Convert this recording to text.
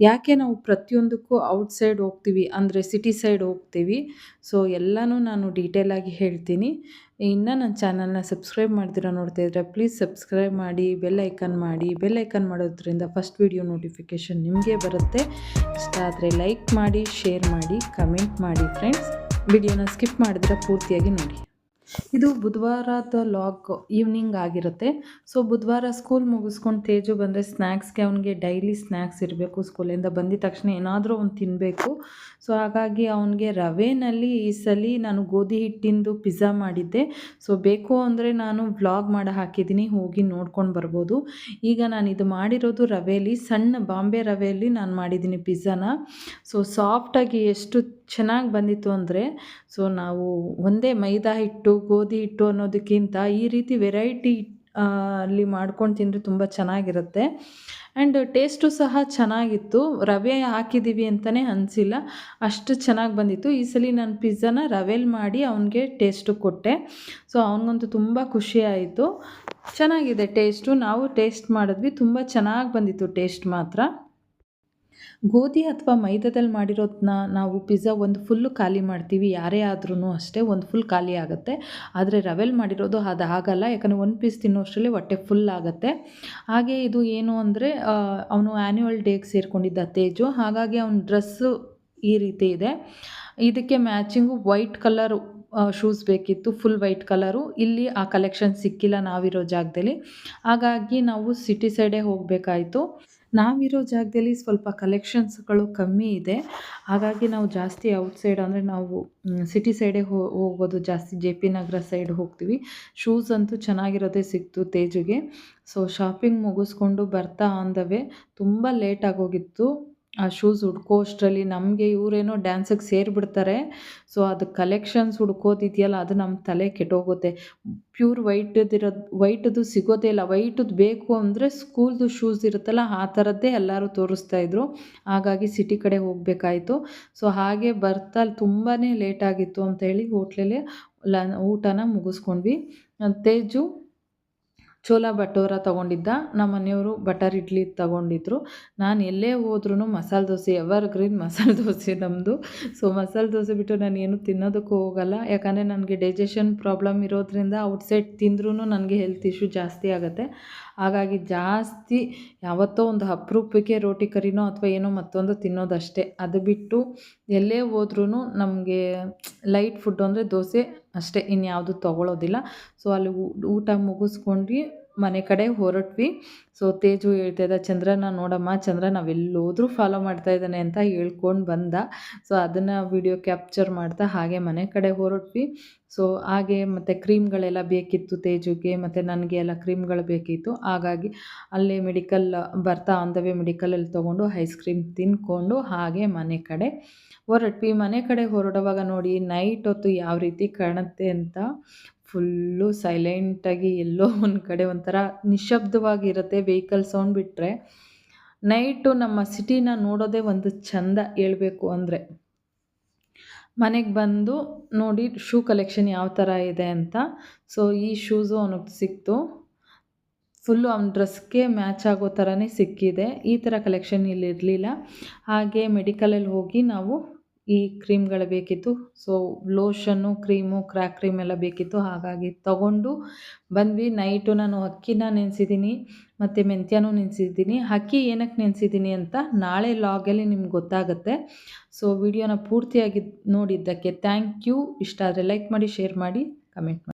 ಯಾಕೆ ನಾವು ಪ್ರತಿಯೊಂದಕ್ಕೂ ಔಟ್ಸೈಡ್ ಹೋಗ್ತೀವಿ, ಅಂದರೆ ಸಿಟಿ ಸೈಡ್ ಹೋಗ್ತೀವಿ. ಸೊ, ಎಲ್ಲನೂ ನಾನು ಡೀಟೇಲಾಗಿ ಹೇಳ್ತೀನಿ. ಇನ್ನು ನನ್ನ ಚಾನಲ್ನ ಸಬ್ಸ್ಕ್ರೈಬ್ ಮಾಡ್ತೀರಾ ನೋಡ್ತಾ ಇದ್ದರೆ ಪ್ಲೀಸ್ ಸಬ್ಸ್ಕ್ರೈಬ್ ಮಾಡಿ, ಬೆಲ್ ಐಕನ್ ಮಾಡಿ. ಬೆಲ್ ಐಕನ್ ಮಾಡೋದ್ರಿಂದ ಫಸ್ಟ್ ವಿಡಿಯೋ ನೋಟಿಫಿಕೇಷನ್ ನಿಮಗೆ ಬರುತ್ತೆ. ಇಷ್ಟ ಆದರೆ ಲೈಕ್ ಮಾಡಿ, ಶೇರ್ ಮಾಡಿ, ಕಮೆಂಟ್ ಮಾಡಿ ಫ್ರೆಂಡ್ಸ್. ವಿಡಿಯೋನ ಸ್ಕಿಪ್ ಮಾಡಿದ್ರೆ ಪೂರ್ತಿಯಾಗಿ ನೋಡಿ. ಇದು ಬುಧವಾರದ ಲಾಗ್ ಈವ್ನಿಂಗ್ ಆಗಿರುತ್ತೆ. ಸೊ ಬುಧವಾರ ಸ್ಕೂಲ್ ಮುಗಿಸ್ಕೊಂಡು ತೇಜು ಬಂದರೆ ಸ್ನ್ಯಾಕ್ಸ್ಗೆ ಅವನಿಗೆ ಡೈಲಿ ಸ್ನ್ಯಾಕ್ಸ್ ಇರಬೇಕು ಸ್ಕೂಲಿಂದ ಬಂದಿದ ತಕ್ಷಣ ಏನಾದರೂ ಅವ್ನು ತಿನ್ನಬೇಕು ಸೊ ಹಾಗಾಗಿ ಅವನಿಗೆ ರವೆನಲ್ಲಿ ಈ ಸಲ ನಾನು ಗೋಧಿ ಹಿಟ್ಟಿಂದು ಪಿಜ್ಜಾ ಮಾಡಿದ್ದೆ. ಸೊ ಬೇಕು ಅಂದರೆ ನಾನು ವ್ಲಾಗ್ ಮಾಡಿ ಹಾಕಿದ್ದೀನಿ, ಹೋಗಿ ನೋಡ್ಕೊಂಡು ಬರ್ಬೋದು. ಈಗ ನಾನು ಇದು ಮಾಡಿರೋದು ರವೆಯಲ್ಲಿ ಸಣ್ಣ ಬಾಂಬೆ ರವೆಯಲ್ಲಿ ನಾನು ಮಾಡಿದ್ದೀನಿ ಪಿಜ್ಜಾನ ಸೊ ಸಾಫ್ಟಾಗಿ ಎಷ್ಟು ಚೆನ್ನಾಗಿ ಬಂದಿತ್ತು ಅಂದರೆ, ಸೊ ನಾವು ಒಂದೇ ಮೈದಾ ಹಿಟ್ಟು, ಗೋಧಿ ಹಿಟ್ಟು ಅನ್ನೋದಕ್ಕಿಂತ ಈ ರೀತಿ ವೆರೈಟಿ ಅಲ್ಲಿ ಮಾಡ್ಕೊಂಡು ತಿಂದರೆ ತುಂಬ ಚೆನ್ನಾಗಿರುತ್ತೆ. ಆ್ಯಂಡ್ ಟೇಸ್ಟು ಸಹ ಚೆನ್ನಾಗಿತ್ತು. ರವೆ ಹಾಕಿದ್ದೀವಿ ಅಂತಲೇ ಅನಿಸಿಲ್ಲ. ಅಷ್ಟು ಚೆನ್ನಾಗಿ ಬಂದಿತ್ತು. ಈ ಸಲ ನಾನು ಪಿಜ್ಜಾನ ರವೆಲ್ ಮಾಡಿ ಅವನಿಗೆ ಟೇಸ್ಟು ಕೊಟ್ಟೆ. ಸೊ ಅವನಿಗಂತೂ ತುಂಬ ಖುಷಿ ಆಯಿತು. ಚೆನ್ನಾಗಿದೆ ಟೇಸ್ಟು. ನಾವು ಟೇಸ್ಟ್ ಮಾಡಿದ್ವಿ. ತುಂಬ ಚೆನ್ನಾಗಿ ಬಂದಿತ್ತು ಟೇಸ್ಟ್ ಮಾತ್ರ. ಗೋಧಿ ಅಥವಾ ಮೈದಾದಲ್ಲಿ ಮಾಡಿರೋದನ್ನ ನಾವು ಪಿಜ್ಜಾ ಒಂದು ಫುಲ್ಲು ಖಾಲಿ ಮಾಡ್ತೀವಿ, ಯಾರೇ ಆದ್ರೂ ಅಷ್ಟೇ ಒಂದು ಫುಲ್ ಖಾಲಿ ಆಗುತ್ತೆ. ಆದರೆ ರವೆಲ್ ಮಾಡಿರೋದು ಅದು ಆಗಲ್ಲ, ಯಾಕಂದರೆ ಒಂದು ಪೀಸ್ ತಿನ್ನೋಷ್ಟರಲ್ಲಿ ಹೊಟ್ಟೆ ಫುಲ್ ಆಗುತ್ತೆ. ಹಾಗೆ ಇದು ಏನು ಅಂದರೆ ಅವನು ಆ್ಯನ್ಯುವಲ್ ಡೇಗೆ ಸೇರಿಕೊಂಡಿದ್ದ ತೇಜು, ಹಾಗಾಗಿ ಅವನ ಡ್ರೆಸ್ಸು ಈ ರೀತಿ ಇದೆ. ಇದಕ್ಕೆ ಮ್ಯಾಚಿಂಗು ವೈಟ್ ಕಲರು ಶೂಸ್ ಬೇಕಿತ್ತು ಫುಲ್ ವೈಟ್ ಕಲರು ಇಲ್ಲಿ ಆ ಕಲೆಕ್ಷನ್ ಸಿಕ್ಕಿಲ್ಲ ನಾವಿರೋ ಜಾಗದಲ್ಲಿ. ಹಾಗಾಗಿ ನಾವು ಸಿಟಿ ಸೈಡೇ ಹೋಗಬೇಕಾಯ್ತು. ನಾವಿರೋ ಜಾಗದಲ್ಲಿ ಸ್ವಲ್ಪ ಕಲೆಕ್ಷನ್ಸ್ಗಳು ಕಮ್ಮಿ ಇದೆ. ಹಾಗಾಗಿ ನಾವು ಜಾಸ್ತಿ ಔಟ್ಸೈಡ್ ಅಂದರೆ ನಾವು ಸಿಟಿ ಸೈಡೇ ಹೋಗೋದು ಜಾಸ್ತಿ. ಜೆ ಪಿ ನಗರ ಸೈಡ್ ಹೋಗ್ತೀವಿ. ಶೂಸ್ ಅಂತೂ ಚೆನ್ನಾಗಿರೋದೇ ಸಿಕ್ತು ತೇಜುಗೆ. ಸೊ ಶಾಪಿಂಗ್ ಮುಗಿಸ್ಕೊಂಡು ಬರ್ತಾ ಆನ್ ದ ವೇ ತುಂಬ ಲೇಟ್ ಆಗೋಗಿತ್ತು. ಆ ಶೂಸ್ ಹುಡ್ಕೋ ಅಷ್ಟರಲ್ಲಿ ನಮಗೆ ಇವರೇನೋ ಡ್ಯಾನ್ಸಿಗೆ ಸೇರಿಬಿಡ್ತಾರೆ. ಸೊ ಅದು ಕಲೆಕ್ಷನ್ಸ್ ಹುಡ್ಕೋದಿದೆಯಲ್ಲ ಅದು ನಮ್ಮ ತಲೆ ಕೆಟ್ಟೋಗುತ್ತೆ. ಪ್ಯೂರ್ ವೈಟದಿರೋದು ವೈಟದು ಸಿಗೋದೇ ಇಲ್ಲ. ವೈಟದ್ದು ಬೇಕು ಅಂದರೆ ಸ್ಕೂಲ್ದು ಶೂಸ್ ಇರುತ್ತಲ್ಲ, ಆ ಥರದ್ದೇ ಎಲ್ಲರೂ ತೋರಿಸ್ತಾ ಇದ್ರು. ಹಾಗಾಗಿ ಸಿಟಿ ಕಡೆ ಹೋಗಬೇಕಾಯಿತು. ಸೊ ಹಾಗೆ ಬರ್ತಾ ತುಂಬಾ ಲೇಟಾಗಿತ್ತು ಅಂತ ಹೇಳಿ ಹೋಟ್ಲಲ್ಲಿ ಊಟನ ಮುಗಿಸ್ಕೊಂಡ್ವಿ. ತೇಜು ಚೋಲಾ ಭಟೂರ ತೊಗೊಂಡಿದ್ದ. ನಮ್ಮ ಮನೆಯವರು ಬಟರ್ ಇಡ್ಲಿ ತೊಗೊಂಡಿದ್ರು. ನಾನು ಎಲ್ಲೇ ಹೋದ್ರೂ ಮಸಾಲೆ ದೋಸೆ ಎವರ್ ಗ್ರೀನ್ ಮಸಾಲೆ ದೋಸೆ ನಮ್ಮದು ಸೊ ಮಸಾಲೆ ದೋಸೆ ಬಿಟ್ಟು ನಾನು ಏನು ತಿನ್ನೋದಕ್ಕೂ ಹೋಗಲ್ಲ. ಯಾಕಂದರೆ ನನಗೆ ಡೈಜೆಷನ್ ಪ್ರಾಬ್ಲಮ್ ಇರೋದ್ರಿಂದ ಔಟ್ಸೈಡ್ ತಿಂದ್ರೂ ನನಗೆ ಹೆಲ್ತ್ ಇಶ್ಯೂ ಜಾಸ್ತಿ ಆಗುತ್ತೆ. ಹಾಗಾಗಿ ಜಾಸ್ತಿ ಯಾವತ್ತೋ ಒಂದು ಅಪರೂಪಕ್ಕೆ ರೋಟಿ ಕರಿನೋ ಅಥವಾ ಏನೋ ಮತ್ತೊಂದು ತಿನ್ನೋದಷ್ಟೇ. ಅದು ಬಿಟ್ಟು ಎಲ್ಲೇ ಹೋದ್ರೂ ನಮಗೆ ಲೈಟ್ ಫುಡ್ ಅಂದರೆ ದೋಸೆ ಅಷ್ಟೇ, ಇನ್ಯಾವುದು ತೊಗೊಳೋದಿಲ್ಲ. ಸೊ ಅಲ್ಲಿ ಊಟ ಮುಗಿಸ್ಕೊಂಡು ಮನೆ ಕಡೆ ಹೊರಟ್ವಿ. ಸೊ ತೇಜು ಹೇಳ್ತಾ ಇದ್ದ, ಚಂದ್ರನ ನೋಡಮ್ಮ, ಚಂದ್ರ ನಾವೆಲ್ಲೋದ್ರೂ ಫಾಲೋ ಮಾಡ್ತಾ ಇದ್ದಾನೆ ಅಂತ ಹೇಳ್ಕೊಂಡು ಬಂದ. ಸೊ ಅದನ್ನು ವಿಡಿಯೋ ಕ್ಯಾಪ್ಚರ್ ಮಾಡ್ತಾ ಹಾಗೆ ಮನೆ ಕಡೆ ಹೊರಟ್ವಿ. ಸೊ ಹಾಗೆ ಮತ್ತು ಕ್ರೀಮ್ಗಳೆಲ್ಲ ಬೇಕಿತ್ತು ತೇಜುಗೆ, ಮತ್ತು ನನಗೆ ಎಲ್ಲ ಕ್ರೀಮ್ಗಳು ಬೇಕಿತ್ತು. ಹಾಗಾಗಿ ಅಲ್ಲೇ ಮೆಡಿಕಲ್ ಬರ್ತಾ ಆನ್ ದ ವೇ ಮೆಡಿಕಲಲ್ಲಿ ತೊಗೊಂಡು ಐಸ್ ಕ್ರೀಮ್ ತಿನ್ಕೊಂಡು ಹಾಗೆ ಮನೆ ಕಡೆ ಹೊರಟ್ವಿ. ಮನೆ ಕಡೆ ಹೊರಡುವಾಗ ನೋಡಿ ನೈಟ್ ಹೊತ್ತು ಯಾವ ರೀತಿ ಕಾಣುತ್ತೆ ಅಂತ ಫುಲ್ಲು ಸೈಲೆಂಟಾಗಿ ಎಲ್ಲೋ ಒಂದು ಕಡೆ ಒಂಥರ ನಿಶಬ್ದವಾಗಿರುತ್ತೆ ವೆಹಿಕಲ್ ಸೌಂಡ್ ಬಿಟ್ಟರೆ ನೈಟು ನಮ್ಮ ಸಿಟಿನ ನೋಡೋದೇ ಒಂದು ಚಂದ ಹೇಳಬೇಕು ಅಂದರೆ. ಮನೆಗೆ ಬಂದು ನೋಡಿ ಶೂ ಕಲೆಕ್ಷನ್ ಯಾವ ಥರ ಇದೆ ಅಂತ. ಸೊ ಈ ಶೂಸು ಅವನಿಗೆ ಸಿಕ್ತು. ಫುಲ್ಲು ಅವ್ನ ಡ್ರೆಸ್ಗೆ ಮ್ಯಾಚ್ ಆಗೋ ಥರನೇ ಸಿಕ್ಕಿದೆ. ಈ ಥರ ಕಲೆಕ್ಷನ್ ಇಲ್ಲಿ ಇರಲಿಲ್ಲ. ಹಾಗೆ ಮೆಡಿಕಲಲ್ಲಿ ಹೋಗಿ ನಾವು ಈ ಕ್ರೀಮ್ಗಳು ಬೇಕಿತ್ತು. So lotion cream crack cream ಎಲ್ಲ ಬೇಕಿತ್ತು. ಹಾಗಾಗಿ ತಗೊಂಡು ಬಂದ್ವಿ. ನೈಟು ನಾನು ಅಕ್ಕಿನ ನೆನೆಸಿದ್ದೀನಿ, ಮತ್ತು ಮೆಂತ್ಯನೂ ನೆನೆಸಿದ್ದೀನಿ. ಅಕ್ಕಿ ಏನಕ್ಕೆ ನೆನೆಸಿದ್ದೀನಿ ಅಂತ ನಾಳೆ ಲಾಗಲ್ಲಿ ನಿಮ್ಗೆ ಗೊತ್ತಾಗುತ್ತೆ. ಸೊ ವಿಡಿಯೋನ ಪೂರ್ತಿಯಾಗಿ ನೋಡಿದ್ದಕ್ಕೆ ಥ್ಯಾಂಕ್ ಯು ಇಷ್ಟ ಆದರೆ ಲೈಕ್ ಮಾಡಿ ಶೇರ್ ಮಾಡಿ ಕಮೆಂಟ್ ಮಾಡಿ.